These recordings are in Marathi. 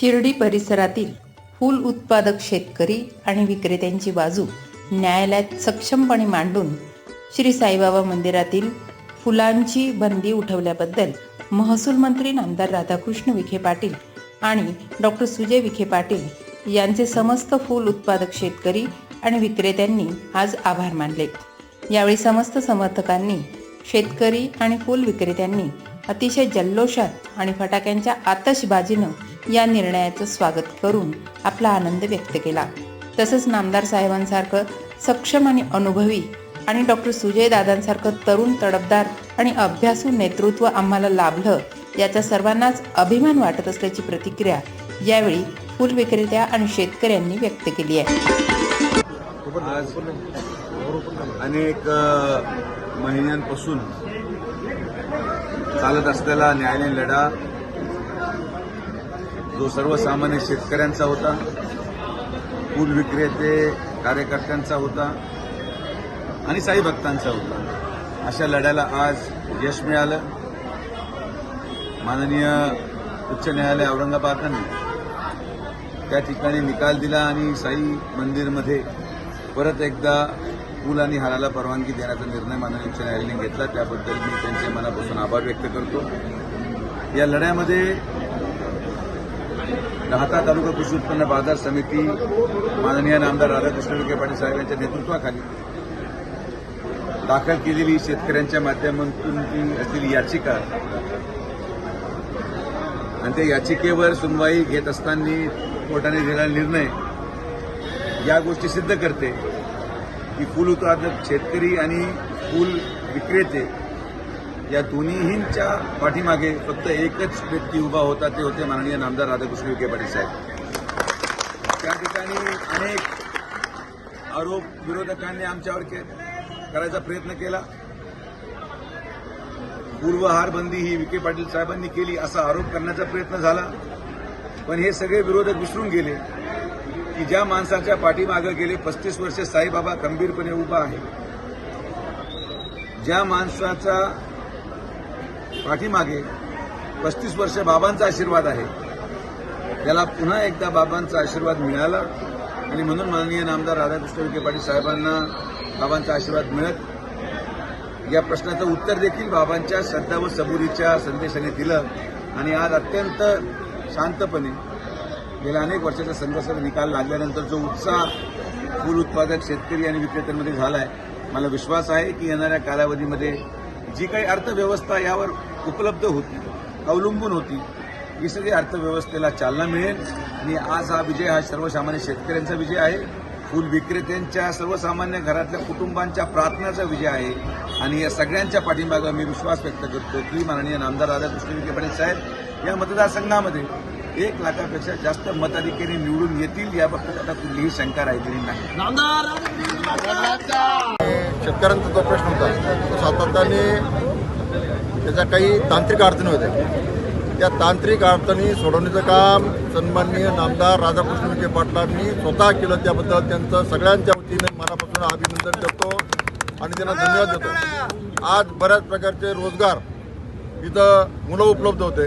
शिर्डी परिसरातील फूल उत्पादक शेतकरी आणि विक्रेत्यांची बाजू न्यायालयात सक्षमपणे मांडून श्री साईबाबा मंदिरातील फुलांची बंदी उठवल्याबद्दल महसूल मंत्री नामदार राधाकृष्ण विखे पाटील आणि डॉक्टर सुजय विखे पाटील यांचे समस्त फूल उत्पादक शेतकरी आणि विक्रेत्यांनी आज आभार मानले. यावेळी समस्त समर्थकांनी शेतकरी आणि फूल विक्रेत्यांनी अतिशय जल्लोषात आणि फटाक्यांच्या आतषबाजीनं या निर्णयाचं स्वागत करून आपला आनंद व्यक्त केला. तसंच नामदार साहेबांसारखं सक्षम आणि अनुभवी आणि डॉक्टर सुजय दादांसारखं तरुण तडफदार आणि अभ्यासू नेतृत्व आम्हाला लाभलं याचा सर्वांनाच अभिमान वाटत असल्याची प्रतिक्रिया यावेळी फुल विक्रेत्या आणि शेतकऱ्यांनी व्यक्त केली आहे. आज अनेक महिन्यांपासून चालत असलेला न्यायालयीन लढा जो सर्वसामान्य शेतकऱ्यांचा होता फूल विक्रेते कार्यकर्त्यांचा होता आणि साई भक्तांचा होता. अशा लढ्याला आज यश मिळालं. माननीय उच्च न्यायालय औरंगाबादने त्या ठिकाणी निकाल दिला आणि साई मंदिरमध्ये परत एकदा पूल आणि हाराला परवानगी देण्याचा निर्णय माननीय उच्च न्यायालयाने घेतला. त्याबद्दल मी त्यांचे मनापासून आभार व्यक्त करतो. या लढ्यामध्ये राहता तालुका कृषी उत्पन्न बाजार समिती माननीय नामदार राधाकृष्ण विखे पाटील साहेब यांच्या नेतृत्वाखाली दाखल केलेली शेतकऱ्यांच्या माध्यमातून असलेली याचिका आणि त्या याचिकेवर सुनवाई घेत असताना कोर्टाने दिलेला निर्णय या गोष्टी सिद्ध करते की फूल उत्पादक शेतकरी आणि फूल विक्रेते या दोन्हींच्या पाठीमागे फक्त एकच व्यक्ती उभा होता ते होते माननीय नामदार राधाकृष्ण विखे पाटील साहेब. त्या ठिकाणी अनेक आरोप विरोधकांनी आमच्यावर करायचा प्रयत्न केला. पूर्वहार बंदी ही विखे पाटील साहेबांनी केली असा आरोप करण्याचा प्रयत्न झाला. पण हे सगळे विरोधक विसरून गेले की ज्या माणसाच्या पाठीमागं गेले पस्तीस वर्षे साईबाबा खंबीरपणे उभा आहे. ज्या माणसाचा पाठीमागे पस्तीस वर्ष बाबांचा आशीर्वाद आहे. त्याला पुन्हा एकदा बाबांचा आशीर्वाद मिळाला आणि म्हणून माननीय नामदार राधाकृष्ण विखे पाटील साहेबांना बाबांचा आशीर्वाद मिळत या प्रश्नाचं उत्तर देखील बाबांच्या श्रद्धा व सबुरीच्या संदेशाने दिलं आणि आज अत्यंत शांतपणे गेल्या अनेक वर्षाच्या संघर्षाचा निकाल लागल्यानंतर जो उत्साह फूल उत्पादक शेतकरी आणि विक्रेत्यांमध्ये झाला आहे मला विश्वास आहे की येणाऱ्या कालावधीमध्ये जी काही अर्थव्यवस्था यावर उपलब्ध होती अवलंबून होती. ही सगळी अर्थव्यवस्थेला चालना मिळेल आणि आज हा विजय हा सर्वसामान्य शेतकऱ्यांचा विजय आहे. फूल विक्रेत्यांच्या सर्वसामान्य घरातल्या कुटुंबांच्या प्रार्थनाचा विजय आहे. आणि या सगळ्यांच्या पाठीमागं मी विश्वास व्यक्त करतो की माननीय नामदार राधाकृष्ण विखे पाटील साहेब या मतदारसंघामध्ये एक लाखापेक्षा जास्त मताधिकारी निवडून येतील याबाबतीत आता कुठलीही शंका राहिलेली नाही. शेतकऱ्यांचा जो प्रश्न होता तो सातत्याने त्याच्या काही तांत्रिक अडचणी होत्या त्या तांत्रिक अडचणी सोडवण्याचं काम सन्माननीय नामदार राधाकृष्ण विखे पाटलांनी स्वतः केलं. त्याबद्दल त्यांचं सगळ्यांच्या वतीने मनापासून अभिनंदन करतो आणि त्यांना धन्यवाद देतो. आज बऱ्याच प्रकारचे रोजगार इथं मुलं उपलब्ध होते.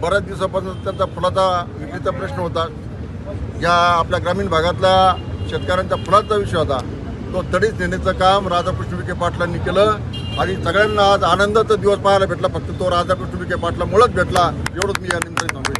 बऱ्याच दिवसापासून त्यांचा फुलाचा विक्रीचा प्रश्न होता. या आपल्या ग्रामीण भागातल्या शेतकऱ्यांचा फुलाचा विषय होता. तो तडीच नेण्याचं काम राधाकृष्ण विखे पाटलांनी केलं. आणि सगळ्यांना आज आनंदाचा दिवस पाहायला भेटला. फक्त तो राजा विखे पाटलामुळेच भेटला. एवढंच मी या निमित्ताने सांगू